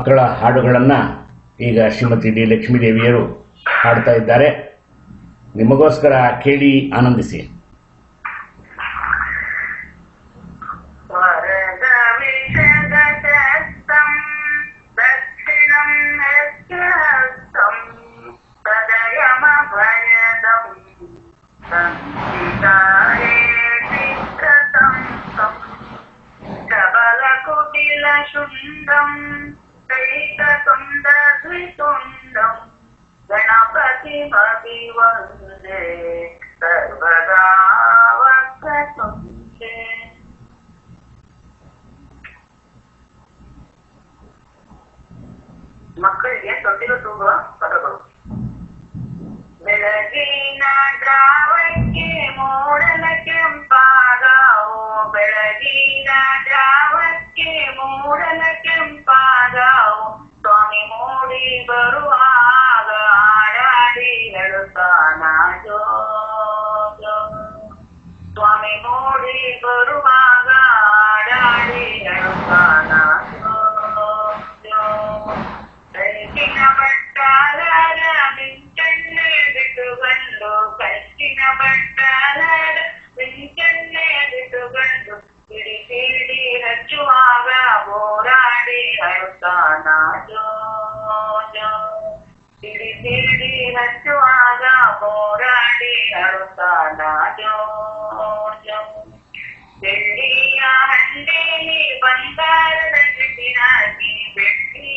ಮಕ್ಕಳ ಹಾಡುಗಳನ್ನು ಈಗ ಶ್ರೀಮತಿ ಡಿ ಲಕ್ಷ್ಮೀದೇವಿಯರು ಹಾಡ್ತಾ ಇದ್ದಾರೆ. ನಿಮಗೋಸ್ಕರ ಕೇಳಿ ಆನಂದಿಸಿ. ಶುಂಡಂ दैत सुन्दरतुण्डम् गणपतिमभिवन्दे सर्वदा वक्रतुण्डे மக்கள் ஏன் தொட்டில தூங்குவா பதகரும் ಬೆಳಗಿನ ದ್ರಾವಕ್ಕೆ ಮೂಡಲ ಕೆಂಪಾಗವು ಬೆಳಗಿನ ದ್ರಾವಕ್ಕೆ ಮೂಡಲ ಕೆಂಪ ಕೆಂಪಾಗಾವು ಸ್ವಾಮಿ ಮೂಡಿ ಬರುವಾಗ ಆಡಾಡಿ ಹೇಳುತ್ತಾನ ಜೋ ಜೋ. ಸ್ವಾಮಿ ಮೂಡಿ ಬರುವಾಗ ನಾಜೋಜೋ ಸಿಡಿ ಸಿಡಿ ಹಚ್ಚುವಾಗ ಹೋರಾಡಿ ಅಳುತ್ತ ನಾಜೋಜೋ ಬೆಳ್ಳಿಯ ಹಂಡೇಲಿ ಬಂಗಾರದ ಕಿಸಿನಾಗಿ ಬೆಟ್ಟಿ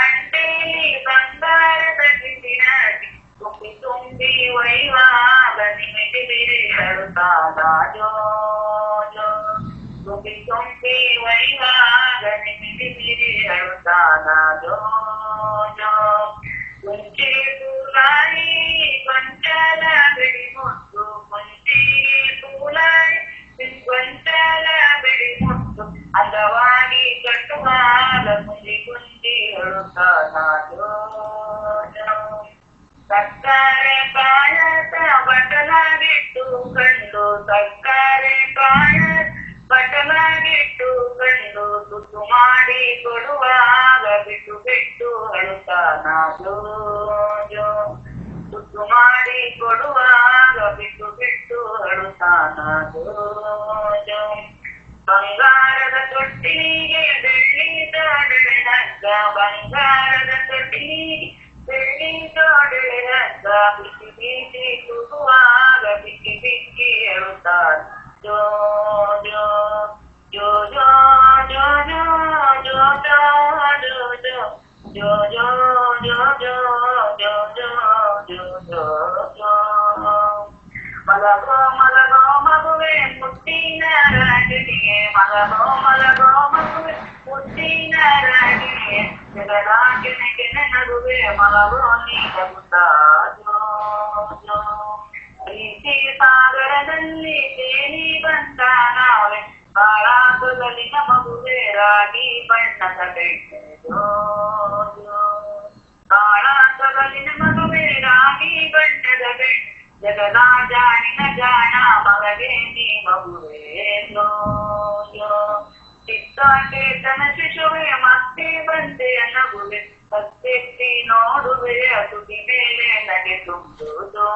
ಹಂಡೇಲಿ ಬಂಗಾರದ ಕಿಸಿನಾಗಿ ತುಂಬಿ ತುಂಬಿ ಒಯ್ಯುವಾಗ ನಿಮಿಟಿ ಬಿರಿ ಅಳುತ್ತ ನಾಜೋಜೋ ತುಂಬಿ ತುಂಬಿ ಒಯ್ಯುವಾಗ ನಿಮಿಟಿ పిలిచి అడుతానాదో కుంచి పూలాయి కొంచెల వెడిముట్టు కుంచి పూలాయి కొంచెల వెడిముట్టు అందవాణి కట్టుమాల కుంది సక్కరే కాయత బట్టల బిట్టు సక్కరే కాయ ತಮಗಿಟ್ಟು ಕಂಡು ತುತ್ತು ಮಾಡಿ ಕೊಡುವಾಗ ಬಿಟ್ಟು ಬಿಟ್ಟು ಅಳುತ್ತಾನಾದೋ ತುತ್ತು ಮಾಡಿ ಕೊಡುವಾಗ ಬಿಟ್ಟು ಬಿಟ್ಟು ಅಳುತ್ತಾನಾದೋ ಬಂಗಾರದ ತೊಟ್ಟಿಗೆ ಬೆಳ್ಳಿ ತೋಡಳೆ ಹಗ್ಗ, ಬಂಗಾರದ ತೊಟ್ಟಿಗೆ ಬೆಳ್ಳಿ ತೋಡಳೆ ಹಗ್ಗ, ಬಿಸಿ ಬೀಸಿ ತುಡುವಾಗ ಬಿಕ್ಕಿ ಬಿಕ್ಕಿ ಅಳುತ್ತಾನ. మలగో మలగో మగువే పుట్టిన రాగిణియే మలగో మలగో మగువే పుట్టిన రాగిణియే జగదాకిన కిన నగువే మలగో నీ కబుతా జో జో. ಕಲಿಸಿ ಸಾಗರದಲ್ಲಿ ಸೇರಿ ಬಂದ ನಾವೆ ಬಾಳಾಗದಲ್ಲಿ ನಮಗುಬೇರಾಗಿ ಬಣ್ಣದ ಬೆಟ್ಟೋ ಬಾಳಾಗದಲ್ಲಿ ನಮಗುಬೇರಾಗಿ ಬಣ್ಣದ ಬೆಟ್ಟ ಜಗದಾ ಜಾಣಿನ ಜಾಣ ಮಗಗೆ ನೀ ಮಗುವೇನೋ ಚಿತ್ತಾಟೆ ತನ ಶಿಶುವೆ ಮತ್ತೆ ಬಂತೆಯ ನಗುವೆ ಪತ್ತೆತ್ತಿ ನೋಡುವೆ ಅದುಗಿ ಮೇಲೆ ನಗೆ ತುಂಬುವುದು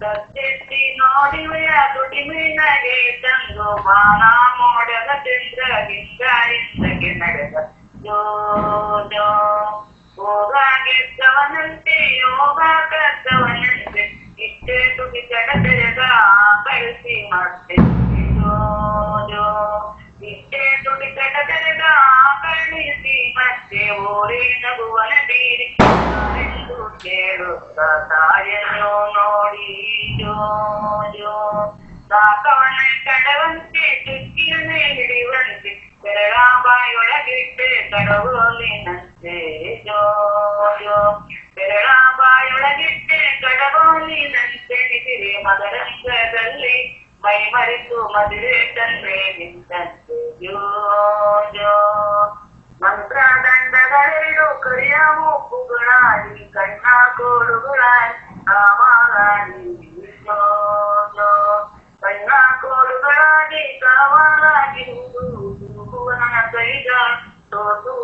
ಸತ್ತೆತ್ತಿ ನೋಡಿವೆ ಅದುಗಿ ಮೇನಗೆ ತಂದು. ಬಾನ ಮೋಡದ ಚಂದ್ರ ಗಿಂಗ ಇಂದಗೆ ನಡೆದ ಜೋಜೋ ಹೋಗಾಗೆದ್ದವನಂತೆ ಯೋಗ ಕದ್ದವನಂತೆ ಇಷ್ಟೇ ತುಗಿ ಕಡತೆರೆದ ಕಳಿಸಿ ಮತ್ತೆ കടവത്തെ ചുറ്റിയിരുന്നേടിവണ്ട് പെരളാമ്പായൊളകിട്ട് കടവോലിനേ ജോയോ പെരളാമ്പായൊളകിട്ട് കടവോലിനെ മകരങ്കതല്ലി മൈമരിച്ചു മതിരെ തന്നെ നിന്നെ ജോയോ ಮಂತ್ರದಂಡಗಳೆರಡು ಕರಿಯವು ಮುಕ್ಕುಗಳಾಗಿ ಕಣ್ಣ ಕೋಡುಗಳಾಗಿ ಕಾವಾಲಾಗಿ ಕಣ್ಣ ಕೋಡುಗಳಾಗಿ ಕಾವಾಲಾಗಿ ಹುಡುಗುವನ ಕೈಗ ತೋತು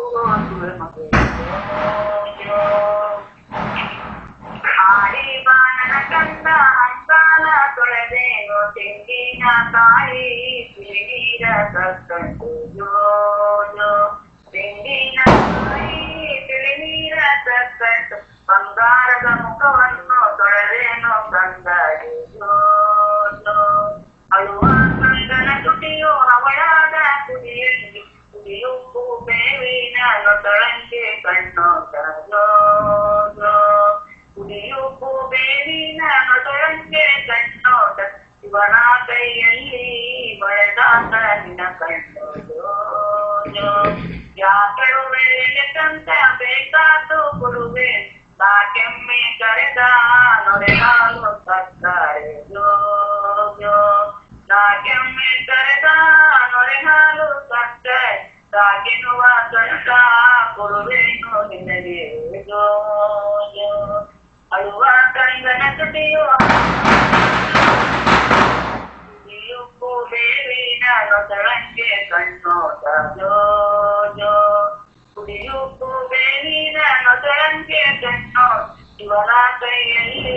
ಆಡಿ ಬಾಣನ ಕಂದ ಹಂಸಾಲ ತೊಳೆದೇನು ತೆಂಗಿನ ಕಾಯಿ ಸಿಡಿದ ಕಕ್ಕಂಡು ಕುಡಿಯುಪ್ಪು ಬೇವಿನ ನೊತಳಂಗೆ ಕಣ್ಣೋಟ ಜೋ ಜೋ ಕುಡಿಯುಪ್ಪು ಬೇವಿನ ನೊತಳಂಗೆ ಕಣ್ಣೋಟ ಇವನ ಕೈಯಲ್ಲಿ ಬಳೆದಾತ ನಿನ್ನ ಕಣ್ಣೋದು ಯಾಕಳು ಕಂತ ಬೇಕಾತು ಕೊಡುವೆ ಸಾಕೆಮ್ಮೆ ಕರೆದ ನೊರೆಯಾಲು ಸಕ್ಕರೆ ಜೋ ಜೋ ನಾಕೆಮ್ಮೆ ಕರೆದ ನೊರೆಹಾಲು ಸಕ್ಕರೆ ಸಾಗೆನುವ ಕಂತ ಕೊಡುವೇನು ನಿನಗೆ ಜೋ ಜೋ ಅಳುವ ಕಂದನ ತುಟಿಯು ಉಪ್ಪು ಬೇವಿನ ನೊಸಳಂಗೆ ಕಣ್ಣೋಟ ಜೋ ಜೋ ಕುಡಿಯುಪ್ಪು ಬೇವಿನ ನೊಸಳಂಗೆ ಕಣ್ಣೋಟ ಇವನ ಕೈಯಲ್ಲಿ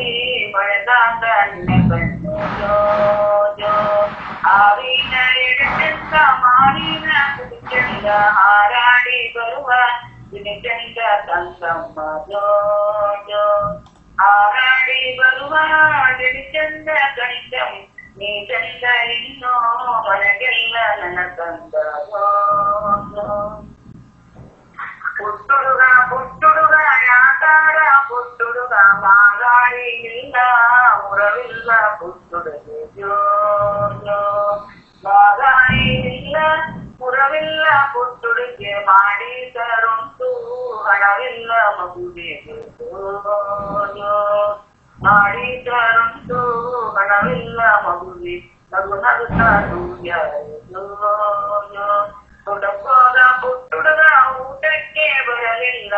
ಬಳೆದಾದ ನಿನ್ನ ಕಣ್ಣು ಜೋ ಜೋ ಆವಿನ ಎಡಚಂದ ಮಾವಿನ ಕುಡಿಚಂದ ಹಾರಾಡಿ ಬರುವ ದಿನಚಂದ ತಂಗಮ್ಮ ಜೋ ಜೋ ಹಾರಾಡಿ ಬರುವ ದಿನಚಂದ ಕಣಿತಂ ನೀ ಚಂದ ಇನ್ನೋ ಮನಗೆಲ್ಲ ನನ್ನ ಕಂದ ಜೋ ಜೋ ಪುಟ್ಟುಡುಗ ಪುಟ್ಟುಡುಗ ಯಾತಾರ ಪುಟ್ಟುಡುಗ ಮಾಗಾಳಿ ಇಲ್ಲ ಉರವಿಲ್ಲ ಉರವಿಲ್ಲ ಪುಟ್ಟುಡುಗೆ ಮಾಡಿ ತರುಂಟು ಹಣವಿಲ್ಲ ಮಗುವಿಗೆ ಜೋ ಜೋ ಮಾಡಿ ತರುಂಟು ಹಣವಿಲ್ಲ ಮಗುವಿ ನಗು ನಗುತ್ತಾ ಸೂರ್ಯ ಜೋ ಜೋ ಹುಡುಕೋದ ಪುಟ್ಟುಡುಗ ಊಟಕ್ಕೆ ಬರಲಿಲ್ಲ